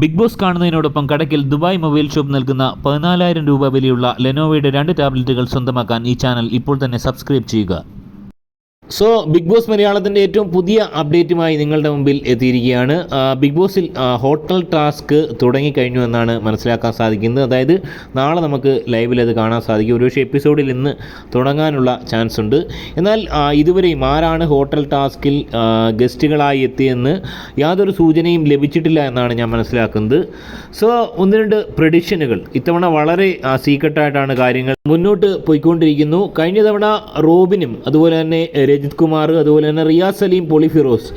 Big boss കാണുന്നതിനോടൊപ്പം കടക്കിൽ Dubai mobile shop നൽകുന്ന പതിനാലായിരം രൂപ വിലയുള്ള ലെനോവയുടെ രണ്ട് ടാബ്ലറ്റുകൾ സ്വന്തമാക്കാൻ ഈ ചാനൽ ഇപ്പോൾ തന്നെ സബ്സ്ക്രൈബ് ചെയ്യുക. സോ ബിഗ് ബോസ് മലയാളത്തിന്റെ ഏറ്റവും പുതിയ അപ്ഡേറ്റുമായി നിങ്ങളുടെ മുമ്പിൽ എത്തിയിരിക്കുകയാണ്. ബിഗ് ബോസിൽ ഹോട്ടൽ ടാസ്ക് തുടങ്ങിക്കഴിഞ്ഞു എന്നാണ് മനസ്സിലാക്കാൻ സാധിക്കുന്നത്. അതായത് നാളെ നമുക്ക് ലൈവിൽ അത് കാണാൻ സാധിക്കും. ഒരുപക്ഷെ എപ്പിസോഡിൽ ഇന്ന് തുടങ്ങാനുള്ള ചാൻസ് ഉണ്ട്. എന്നാൽ ഇതുവരെയും ആരാണ് ഹോട്ടൽ ടാസ്കിൽ ഗസ്റ്റുകളായി എത്തിയെന്ന് യാതൊരു സൂചനയും ലഭിച്ചിട്ടില്ല എന്നാണ് ഞാൻ മനസ്സിലാക്കുന്നത്. സോ ഒന്ന് രണ്ട് പ്രഡിക്ഷനുകൾ ഇത്തവണ വളരെ സീക്രട്ടായിട്ടാണ് കാര്യങ്ങൾ മുന്നോട്ട് പോയിക്കൊണ്ടിരിക്കുന്നു. കഴിഞ്ഞ തവണ റോബിനും അതുപോലെ തന്നെ രജിത് കുമാർ അതുപോലെ തന്നെ റിയാസ് സലീം പൊളിഫിറോസ്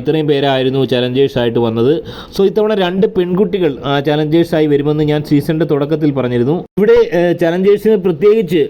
ഇത്രയും പേരായിരുന്നു ചലഞ്ചേഴ്സ് ആയിട്ട് വന്നത്. സോ ഇത്തവണ രണ്ട് പെൺകുട്ടികൾ ചലഞ്ചേഴ്സ് ആയി വരുമെന്ന് ഞാൻ സീസണിന്റെ തുടക്കത്തിൽ പറഞ്ഞിരുന്നു. ഇവിടെ ചലഞ്ചേഴ്സിന് പ്രത്യേകിച്ച്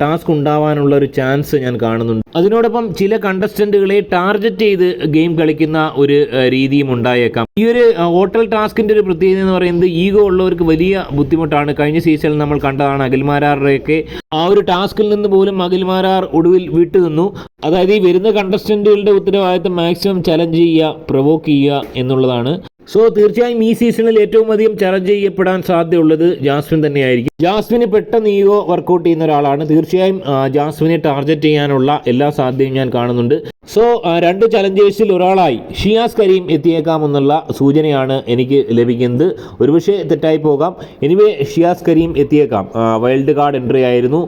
ടാസ്ക് ഉണ്ടാവാനുള്ള ഒരു ചാൻസ് ഞാൻ കാണുന്നുണ്ട്. അതിനോടൊപ്പം ചില കണ്ടസ്റ്റന്റുകളെ ടാർഗറ്റ് ചെയ്ത് ഗെയിം കളിക്കുന്ന ഒരു രീതിയും ഉണ്ടായേക്കാം. ഈ ഒരു ഹോട്ടൽ ടാസ്കിന്റെ ഒരു പ്രത്യേകത എന്ന് പറയുന്നത് ഈഗോ ഉള്ളവർക്ക് വലിയ ബുദ്ധിമുട്ടാണ്. കഴിഞ്ഞ സീസണിൽ നമ്മൾ കണ്ടതാണ് അഖിൽമാരാറുടെയൊക്കെ ആ ഒരു ടാസ്കിൽ നിന്ന് പോലും അഖിൽമാരാർ ഒടുവിൽ വിട്ടുനിന്നു. അതായത് ഈ വരുന്ന കണ്ടസ്റ്റന്റുകളുടെ ഉത്തരവാദിത്തം മാക്സിമം ചലഞ്ച് ചെയ്യുക പ്രൊവോക്ക് ചെയ്യുക എന്നുള്ളതാണ്. സോ തീർച്ചയായും ഈ സീസണിൽ ഏറ്റവും അധികം ചലഞ്ച് ചെയ്യപ്പെടാൻ സാധ്യതയുള്ളത് ജാസ്മിൻ തന്നെയായിരിക്കും. ജാസ്മിന് പെട്ടെന്ന് ഈഗോ വർക്കൗട്ട് ചെയ്യുന്ന ഒരാളാണ്. തീർച്ചയായും ജാസ്മിനെ ടാർഗറ്റ് ചെയ്യാനുള്ള എല്ലാ സാധ്യതയും ഞാൻ കാണുന്നുണ്ട്. സോ രണ്ട് ചലഞ്ചേഴ്സിൽ ഒരാളായി ഷിയാസ് കരീം എത്തിയേക്കാമെന്നുള്ള സൂചനയാണ് എനിക്ക് ലഭിക്കുന്നത്. ഒരുപക്ഷെ തെറ്റായി പോകാം. എനിവേ ഷിയാസ് കരീം എത്തിയേക്കാം. വൈൽഡ് കാർഡ് എൻട്രി ആയിരുന്നു.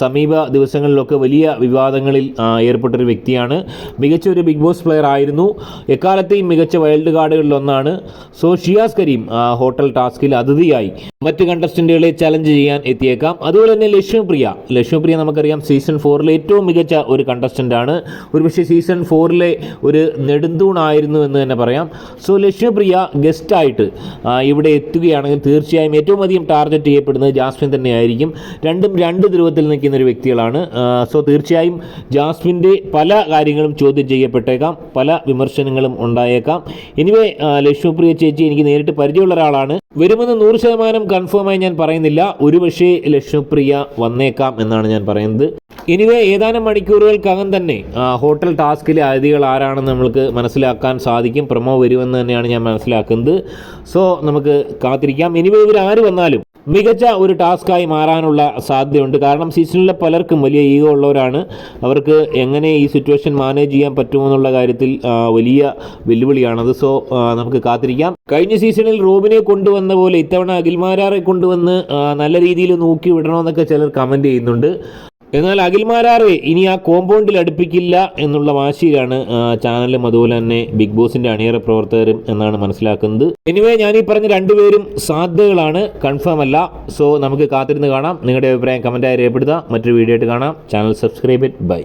സമീപ ദിവസങ്ങളിലൊക്കെ വലിയ വിവാദങ്ങളിൽ ഏർപ്പെട്ടൊരു വ്യക്തിയാണ്. മികച്ച ഒരു ബിഗ് ബോസ് പ്ലെയർ ആയിരുന്നു. എക്കാലത്തെയും മികച്ച വൈൽഡ് കാർഡുകളിൽ ഒന്നാണ് സോ ഷിയാസ് കരീം ഹോട്ടൽ ടാസ്കിൽ അതിഥിയായി. മറ്റ് കണ്ടസ്റ്റന്റുകളെ ചലഞ്ച് ചെയ്യാൻ എത്തിയേക്കാം. അതുപോലെ തന്നെ ലക്ഷ്മിപ്രിയ ലക്ഷ്മിപ്രിയ നമുക്കറിയാം സീസൺ ഫോറിലെ ഏറ്റവും മികച്ച ഒരു കണ്ടസ്റ്റന്റ് ആണ് ഒരുപക്ഷെ സീസൺ ഫോറിലെ ഒരു നെടുന്തൂണായിരുന്നു എന്ന് തന്നെ പറയാം. സോ ലക്ഷ്മിപ്രിയ ഗസ്റ്റായിട്ട് ഇവിടെ എത്തുകയാണെങ്കിൽ തീർച്ചയായും ഏറ്റവും അധികം ടാർഗറ്റ് ചെയ്യപ്പെടുന്നത് ജാസ്മിൻ തന്നെയായിരിക്കും. രണ്ടും രണ്ട് ധ്രുവത്തിൽ നിൽക്കുന്ന ഒരു വ്യക്തികളാണ്. സോ തീർച്ചയായും ജാസ്മിന്റെ പല കാര്യങ്ങളും ചോദ്യം ചെയ്യപ്പെട്ടേക്കാം. പല വിമർശനങ്ങളും ഉണ്ടായേക്കാം. എനിവേ ലക്ഷ്മിപ്രിയ ചേച്ചി എനിക്ക് നേരിട്ട് പരിചയമുള്ള ഒരാളാണ്. വരുമെന്ന് നൂറ് ശതമാനം കൺഫേമായി ഞാൻ പറയുന്നില്ല. ഒരുപക്ഷേ ലക്ഷ്മിപ്രിയ വന്നേക്കാം എന്നാണ് ഞാൻ പറയുന്നത്. എനിവേ ഏതാനും മണിക്കൂറുകൾക്കകം തന്നെ ഹോട്ടൽ ടാസ്കിലെ അതിഥികൾ ആരാണെന്ന് നമ്മൾക്ക് മനസ്സിലാക്കാൻ സാധിക്കും. പ്രമോ വരുമെന്ന് തന്നെയാണ് ഞാൻ മനസ്സിലാക്കുന്നത്. സോ നമുക്ക് കാത്തിരിക്കാം. എനിവേ ഇവർ ആര് വന്നാലും മികച്ച ഒരു ടാസ്ക്കായി മാറാനുള്ള സാധ്യതയുണ്ട്. കാരണം സീസണിലെ പലർക്കും വലിയ ഈഗോ ഉള്ളവരാണ്. അവർക്ക് എങ്ങനെ ഈ സിറ്റുവേഷൻ മാനേജ് ചെയ്യാൻ പറ്റുമെന്നുള്ള കാര്യത്തിൽ വലിയ വെല്ലുവിളിയാണത്. സോ നമുക്ക് കാത്തിരിക്കാം. കഴിഞ്ഞ സീസണിൽ റോബിനെ കൊണ്ടുവന്ന പോലെ ഇത്തവണ അഖിൽമാരാറെ കൊണ്ടുവന്ന് നല്ല രീതിയിൽ നോക്കി വിടണമെന്നൊക്കെ ചിലർ കമന്റ് ചെയ്യുന്നുണ്ട്. എന്നാൽ അഖിൽമാരാറെ ഇനി ആ കോമ്പൗണ്ടിൽ അടുപ്പിക്കില്ല എന്നുള്ള വാശിയിലാണ് ചാനലും അതുപോലെ തന്നെ ബിഗ് ബോസിന്റെ അണിയറ പ്രവർത്തകരും എന്നാണ് മനസ്സിലാക്കുന്നത്. എനിവേ ഞാൻ ഈ പറഞ്ഞ രണ്ടുപേരും സാധ്യതകളാണ് കൺഫേം അല്ല. സോ നമുക്ക് കാത്തിരുന്ന് കാണാം. നിങ്ങളുടെ അഭിപ്രായം കമന്റായി രേഖപ്പെടുത്താം. മറ്റൊരു വീഡിയോ ആയിട്ട് കാണാം. Channel subscribe it by